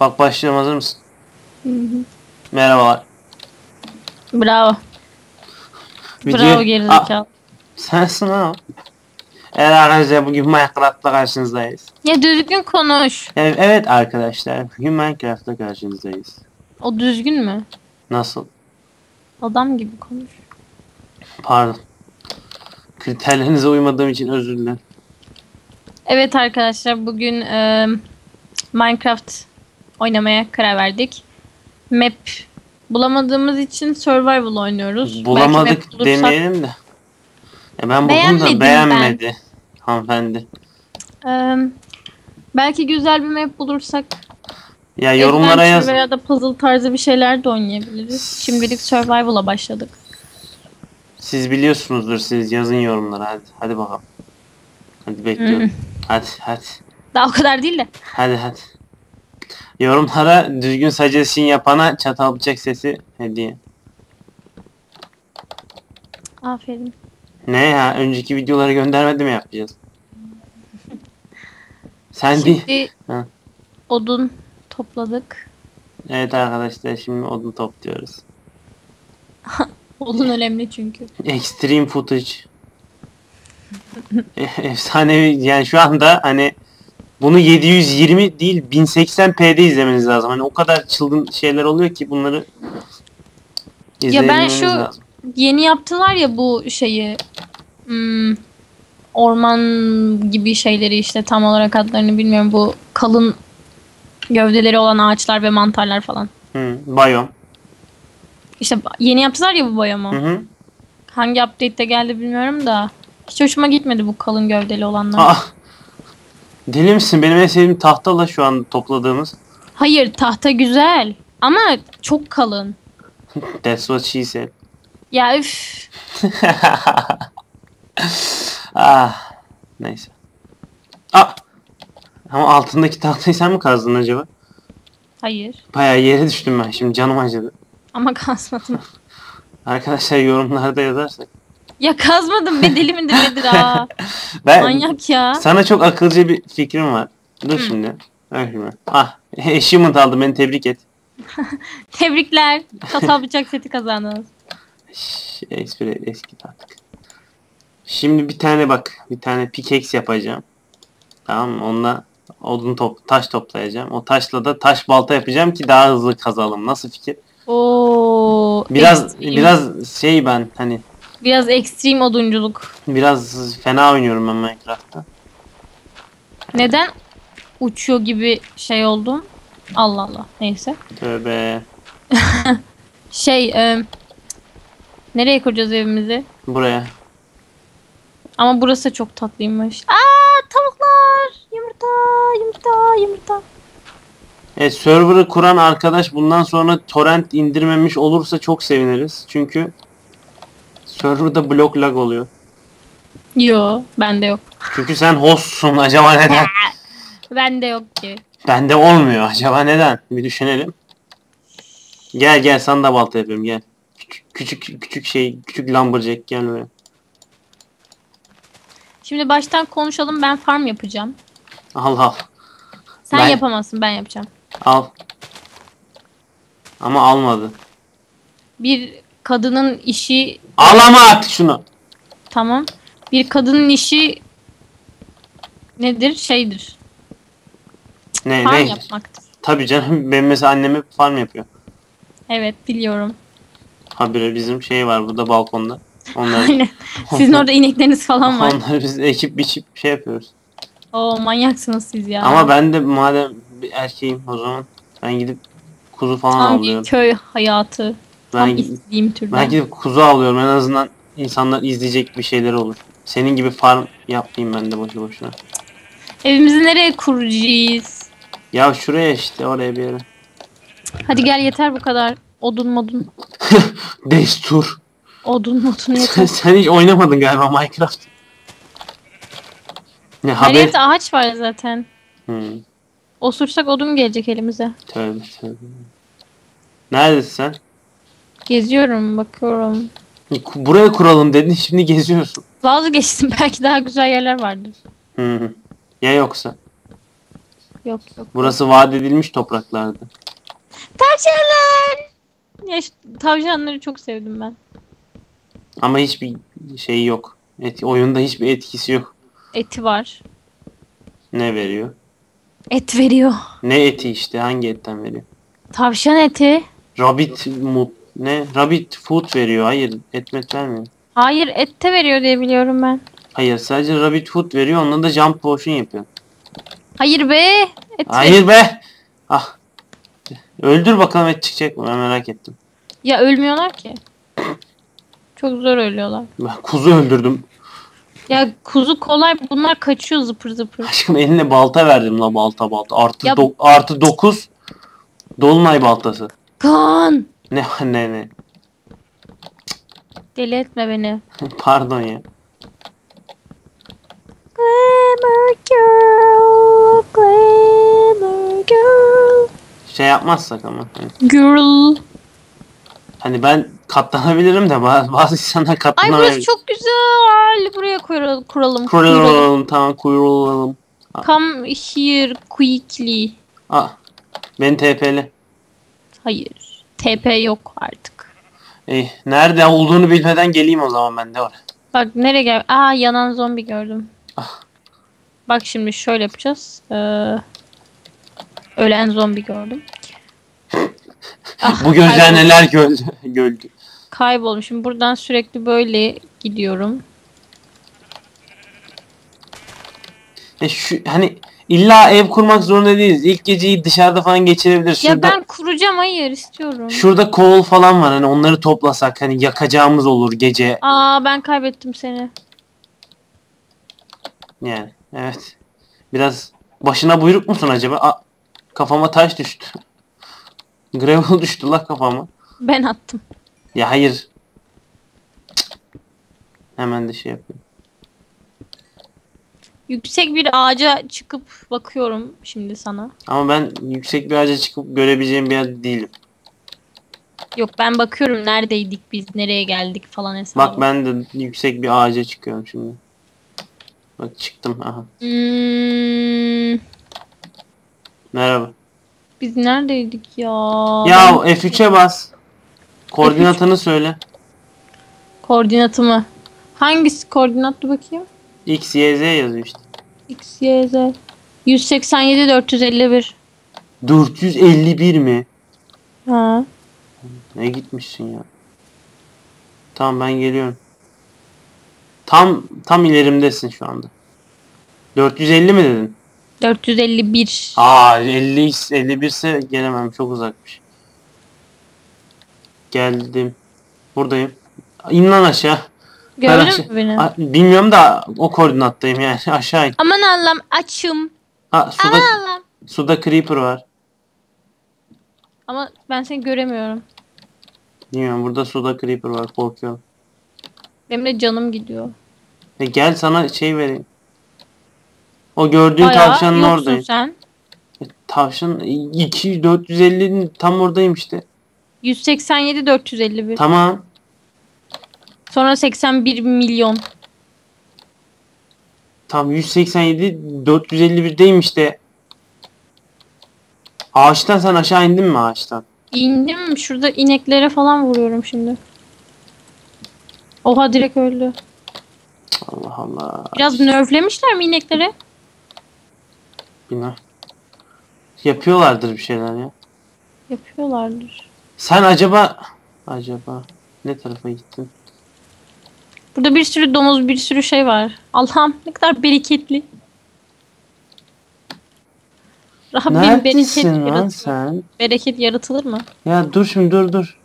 Bak başlayalım hazır mısın? Hı hı. Merhabalar. Bravo. Video- Bravo gerizekalı. sensin ha. Evet arkadaşlar bugün Minecraft'ta karşınızdayız. Ya düzgün konuş. Evet, evet arkadaşlar bugün Minecraft'ta karşınızdayız. O düzgün mü? Nasıl? Adam gibi konuş. Pardon. Kriterlerinize uymadığım için özür dilerim. Evet arkadaşlar bugün e, Minecraft oynamaya karar verdik. Map bulamadığımız için survival oynuyoruz. Bulamadık bulursak- demeyelim de. Ya ben buldum Beğenmedim da beğenmedi hanımefendi. e, belki güzel bir map bulursak Ya yorumlara yaz. veya da puzzle tarzı bir şeyler de oynayabiliriz. Şimdilik survival'a başladık. Siz biliyorsunuzdur siz yazın yorumlara hadi. Hadi bakalım. Hadi bekliyorum. Hmm. Hadi hadi. Daha o kadar değil de. Hadi hadi. Yorumlara düzgün suggestion yapana çatal bıçak sesi hediye. Aferin. Ne ya? Önceki videoları göndermedi mi yapacağız? Sen değil. Şimdi Ha. odun topladık. Evet arkadaşlar şimdi odun topluyoruz. Odun önemli çünkü. Extreme footage. Efsanevi yani şu anda hani bunu 720 değil 1080p'de izlemeniz lazım. Hani o kadar çılgın şeyler oluyor ki bunları izlemeniz şu- lazım. Yeni yaptılar ya bu şeyi. hmm, orman gibi şeyleri işte tam olarak adlarını bilmiyorum. Bu kalın gövdeleri olan ağaçlar ve mantarlar falan. Hı, bayom. İşte yeni yaptılar ya bu biyomu. Hı hı. Hangi update'te geldi bilmiyorum da. Hiç hoşuma gitmedi bu kalın gövdeli olanlar. Aa, deli misin? Benim en sevdiğim tahtala şu an topladığımız. Hayır tahta güzel. Ama çok kalın. That's what she said. Ya üf. ah, neyse. Ah! Ama altındaki tahtayı sen mi kazdın acaba? Hayır. Bayağı yere düştüm ben şimdi canım acıdı. Ama kazmadım. Arkadaşlar yorumlarda yazarsak. Ya kazmadım be deli midir nedir ha. Ben Manyak ya. sana çok akılcı bir fikrim var. Dur Hı. şimdi. Bak şimdi. Ah, achievement aldım beni tebrik et. Tebrikler. Çatal bıçak seti kazandınız. Espri eski artık. Şimdi bir tane bak, bir tane pickaxe yapacağım. Tamam mı? Onunla odun top, taş toplayacağım. O taşla da taş balta yapacağım ki daha hızlı kazalım. Nasıl fikir? Oo. Biraz ekstrem. biraz şey ben hani biraz ekstrem odunculuk. biraz fena oynuyorum ben Minecraft'ta. Neden uçuyor gibi şey oldum? Allah Allah. Neyse. Tövbe. Şey e, nereye kuracağız evimizi? Buraya. Ama burası çok tatlıymış. Aa tavuklar. Yumurta, yumurta, yumurta. Evet, server'ı kuran arkadaş bundan sonra torrent indirmemiş olursa çok seviniriz. Çünkü server'da blok lag oluyor. Yo, bende yok. Çünkü sen hostsun acaba neden? Bende yok ki. Bende olmuyor acaba neden? Bir düşünelim. Gel gel sana da balta yapıyorum gel. Küçük küçük, küçük şey küçük lumberjack gel buraya. Şimdi baştan konuşalım. Ben farm yapacağım. Al al Sen Ben- yapamazsın. Ben yapacağım. al. Ama almadı. Bir kadının işi Al ama artık şunu. tamam. Bir kadının işi nedir? Şeydir. Ne Farm ne? yapmaktır. Tabii canım benim mesela annem hep farm yapıyor. Evet biliyorum. Habire bizim şey var burada balkonda. Aynen. Sizin orada inekleriniz falan var. onları biz ekip biçip şey yapıyoruz. Oo manyaksınız siz ya. Ama ben de madem bir erkeğim o zaman ben gidip kuzu falan Tam bir avlıyorum. köy hayatı. Tam Ben, istediğim türden. ben gidip kuzu avlıyorum en azından insanlar izleyecek bir şeyler olur. Senin gibi farm yapmayayım ben de boşu boşuna. Evimizi nereye kuracağız? Ya şuraya işte oraya bir yere. Hadi gel yeter bu kadar. Odun modun. Destur. Odun modun yeter. sen hiç oynamadın galiba Minecraft. Ne Her haber? yerde ağaç var zaten. Hmm, Osursak odun gelecek elimize. tövbe tövbe. Neredesin sen? Geziyorum bakıyorum. Buraya kuralım dedin şimdi geziyorsun. Vazgeçtim belki daha güzel yerler vardır. Hı hı. Ya yoksa? Yok yok. Burası vaat edilmiş topraklardı. Tavşanlar. Ya işte, tavşanları çok sevdim ben. Ama hiçbir şey yok. Et, oyunda hiçbir etkisi yok. Eti var. Ne veriyor? Et veriyor. Ne eti işte? Hangi etten veriyor? Tavşan eti. Rabbit mut ne? Rabbit food veriyor. Hayır, etmet vermiyor. Hayır et de veriyor diye biliyorum ben. Hayır, sadece rabbit food veriyor. Onunla da jump potion yapıyor. Hayır be. Et Hayır be. Ah. Öldür bakalım et çıkacak mı? Ben merak ettim. Ya ölmüyorlar ki. Çok zor ölüyorlar. Ben kuzu öldürdüm. Ya kuzu kolay bunlar kaçıyor zıpır zıpır. Aşkım eline balta verdim la balta balta. Artı Ya- do- artı 9 dolunay baltası. Kan. Ne ne ne. Deli etme beni. Pardon ya. Glamour girl, glamour girl. Şey yapmazsak ama. Girl. hani ben katlanabilirim de bazı, bazı insanlar Ay katlanamıyor. burası çok güzel. Buraya kuralım. kuralım. kuralım. Tamam kuyrulalım. Come here quickly. Ah. Beni TP'li. Hayır. TP yok artık. Ey, nerede olduğunu bilmeden geleyim o zaman ben de oraya. Bak nereye gel? Aa yanan zombi gördüm. Ah. Bak şimdi şöyle yapacağız. Ee, ölen zombi gördüm. Ah, Bu gözler neler gördü. gördü. Kaybolmuş. Şimdi buradan sürekli böyle gidiyorum. E şu hani illa ev kurmak zorunda değiliz. İlk geceyi dışarıda falan geçirebiliriz. Ya Şurada, ben kuracağım hayır istiyorum. şurada kol falan var. Hani onları toplasak hani yakacağımız olur gece. Aa ben kaybettim seni. Yani evet. Biraz başına buyruk musun acaba? Aa, kafama taş düştü. Gravel düştü la kafama. Ben attım. Ya hayır. Cık. Hemen de şey yapıyorum. Yüksek bir ağaca çıkıp bakıyorum şimdi sana. Ama ben yüksek bir ağaca çıkıp görebileceğim bir yer değilim. Yok ben bakıyorum neredeydik biz, nereye geldik falan hesabı. Bak ben de yüksek bir ağaca çıkıyorum şimdi. Bak çıktım. Aha. Hmm, Merhaba. biz neredeydik ya? Ya F3'e bas. Koordinatını söyle. Koordinatımı. Hangisi koordinatlı bakayım? X, Y, Z yazıyor işte. X, Y, Z. 187 451. 451 mi? Ha. Ne gitmişsin ya? Tamam ben geliyorum. Tam tam ilerimdesin şu anda. 450 mi dedin? 451. Aa 50 X 51 ise gelemem çok uzakmış. Geldim. Buradayım. İn lan aşağı. Gördün aşağı- mü beni? A- Bilmiyorum da o koordinattayım yani aşağı in. Aman Allah'ım açım. Ha, suda, Aman Allah'ım. suda creeper var. Ama ben seni göremiyorum. Bilmiyorum burada suda creeper var korkuyorum. Benim de canım gidiyor. E gel sana şey vereyim. O gördüğün Bayağı tavşanın yoksun oradayım. sen. E, Tavşan 2 450'nin tam oradayım işte. 187 451. Tamam. Sonra 81 milyon. Tam 187 451'deyim işte. Ağaçtan sen aşağı indin mi ağaçtan? İndim şurada ineklere falan vuruyorum şimdi. Oha direkt öldü. Allah Allah. Biraz nerflemişler mi inekleri? Bilmem. Yapıyorlardır bir şeyler ya. Yapıyorlardır. Sen acaba acaba ne tarafa gittin? Burada bir sürü domuz bir sürü şey var. Allah'ım ne kadar bereketli. Rabbim bereket Neredesin lan yaratılır. sen? Bereket yaratılır mı? Ya dur şimdi dur dur.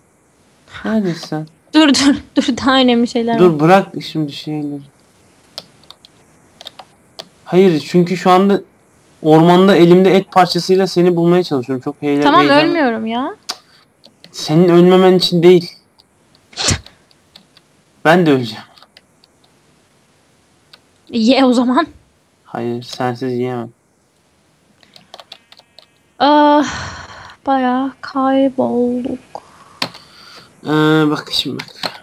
Neredesin sen? Dur dur dur daha önemli şeyler var. Dur bırak şimdi şeyleri. Hayır çünkü şu anda ormanda elimde et parçasıyla seni bulmaya çalışıyorum. Çok heyecan. Tamam heyecan- ölmüyorum ya. Senin ölmemen için değil. ben de öleceğim. Ye o zaman. Hayır sensiz yiyemem. Ah, bayağı kaybolduk. Ee, bak şimdi bak.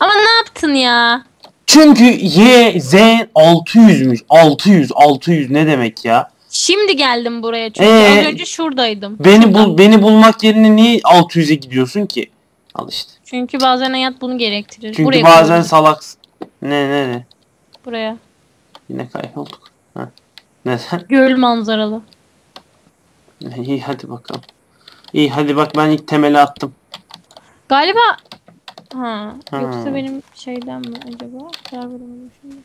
Ama ne yaptın ya? Çünkü Y, Z 600'müş. 600, 600 ne demek ya? Şimdi geldim buraya çünkü Ee, az önce şuradaydım. Beni bul beni bulmak yerine niye 600'e gidiyorsun ki? Al işte. Çünkü bazen hayat bunu gerektirir. Çünkü buraya bazen koydum, salaksın. Ne ne ne? buraya. Yine kaybolduk. Ha. Neden? Göl manzaralı. İyi hadi bakalım. İyi hadi bak ben ilk temeli attım. Galiba ha, Ha. yoksa benim şeyden mi acaba? Karar veremedim şimdi.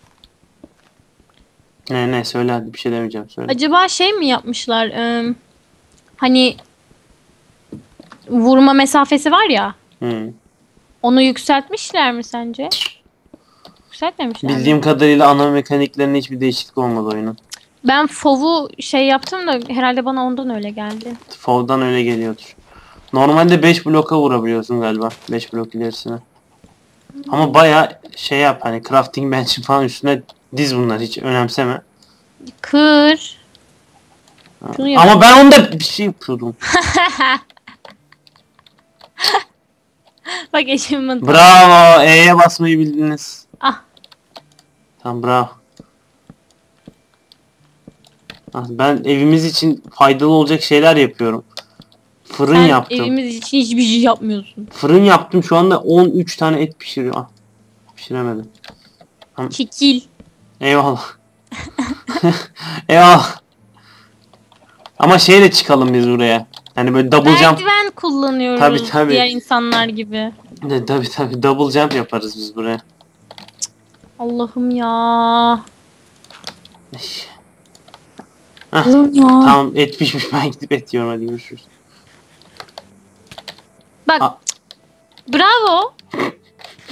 Ne ne söyle hadi bir şey demeyeceğim söyle. Acaba şey mi yapmışlar? Eee, hani vurma mesafesi var ya. Hı. Onu yükseltmişler mi sence? Yükseltmemişler mi? Bildiğim kadarıyla ana mekaniklerinde hiçbir değişiklik olmadı oyunun. Ben FOV'u şey yaptım da herhalde bana ondan öyle geldi. Fov'dan öyle geliyordur. Normalde 5 bloka vurabiliyorsun galiba. 5 blok ilerisine. Ama baya şey yap hani crafting bench falan üstüne diz bunlar hiç önemseme. Kır. Şunu yap. Ama ben onda bir şey yapıyordum. Bak achievement. Bravo E'ye basmayı bildiniz. Ah. Tamam bravo. Ah, Ben evimiz için faydalı olacak şeyler yapıyorum. Fırın Sen yaptım. evimiz için hiçbir şey yapmıyorsun. Fırın yaptım şu anda 13 tane et pişiriyor. Ah, pişiremedim. Çekil. Eyvallah. Eyvallah. Ama şeyle çıkalım biz buraya. Hani böyle double jump. Merdiven kullanıyoruz. Tabii, tabii. Diğer insanlar gibi. Ne, tabii tabii double jump yaparız biz buraya. Allah'ım ya. Allah'ım ya. Tamam et pişmiş ben gidip et yiyorum hadi görüşürüz. Bak. Aa. Bravo.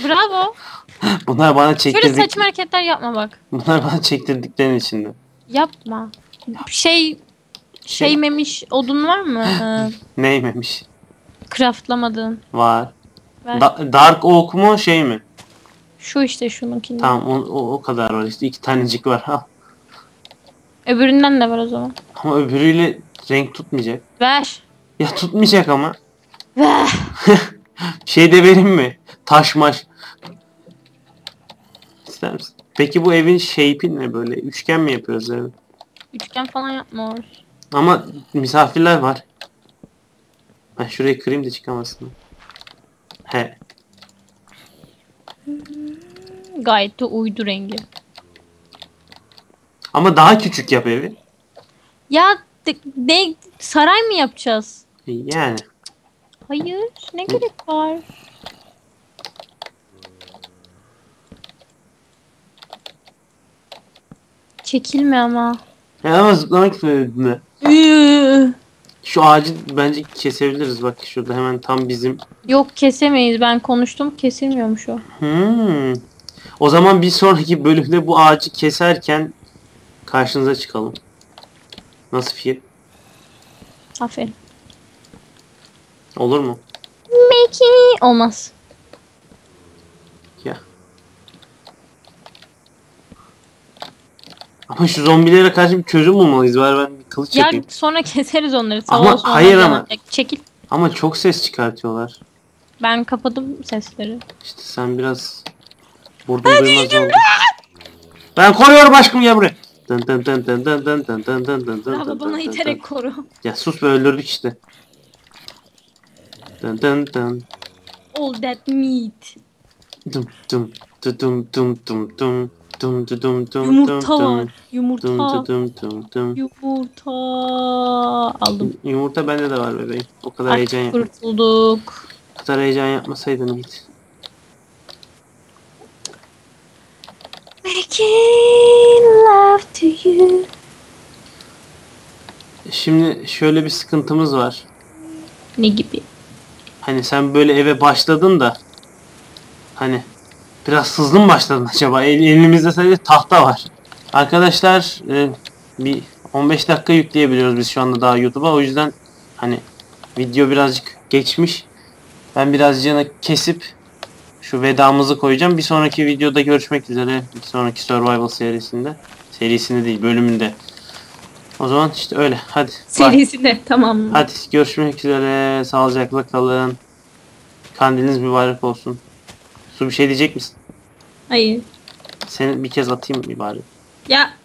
Bravo. Bunlar bana Şöyle çektirdik. saçma hareketler yapma bak. Bunlar bana çektirdiklerin içinde. Yapma. Şey şey memiş odun var mı? Ee, Neymemiş? craftlamadığın. Var. Ver. Da- Dark Oak mu şey mi? Şu işte şununkinde. Tamam o, o, o kadar var işte iki tanecik var. Al. Öbüründen de var o zaman. Ama öbürüyle renk tutmayacak. Ver. Ya tutmayacak ama. Ver. Şey de vereyim mi? Taş maş. İster misin? Peki bu evin shape'i ne böyle? Üçgen mi yapıyoruz evi? Üçgen falan yapma Oğuz. Ama misafirler var. Ben şurayı kırayım da çıkamasın. He. Gayet de uydu rengi. Ama daha küçük yap evi. Ya de, ne saray mı yapacağız? Yani. Hayır. Ne gerek var? Çekilme ama. Ya ama zıplamak istedim de. Şu ağacı bence kesebiliriz. Bak şurada hemen tam bizim. Yok kesemeyiz. Ben konuştum. Kesilmiyormuş o. Hmm. O zaman bir sonraki bölümde bu ağacı keserken karşınıza çıkalım. Nasıl fikir? Aferin. Olur mu? Belki olmaz. Ya. Ama şu zombilere karşı bir çözüm bulmalıyız. Var ben kılıç Ya yapayım. sonra keseriz onları. Sağ Ama olsun, hayır ama-. Çekil. Ama çok ses çıkartıyorlar. Ben kapadım sesleri. İşte sen biraz burada duymaz oldun. Ben koruyorum aşkım ya buraya. Dın dın dın dın dın dın dın dın dın dın dın dın bana iterek koru. Ya sus be öldürdük işte. Dın dın dın. All that meat. Dum dum dum dum dum dum dum dum dum dum Yumurta dum var. Yumurta. dum dum dum dum. Yumurta. Aldım. Yumurta bende de var bebeğim. O kadar heyecan Artık yap. kurtulduk. O kadar heyecan yapmasaydın iyiydi. Making love to you. Şimdi şöyle bir sıkıntımız var. Ne gibi? Hani sen böyle eve başladın da hani biraz hızlı mı başladın acaba? El, elimizde sadece tahta var. Arkadaşlar e, bir 15 dakika yükleyebiliyoruz biz şu anda daha YouTube'a. O yüzden hani video birazcık geçmiş. Ben birazcığını kesip şu vedamızı koyacağım. Bir sonraki videoda görüşmek üzere. Bir sonraki Survival serisinde. Serisinde değil bölümünde. O zaman işte öyle. Hadi. bye. Serisinde tamam. Hadi görüşmek üzere. Sağlıcakla kalın. Kandiliniz mübarek olsun. Su bir şey diyecek misin? Hayır. Seni bir kez atayım bir bari. Ya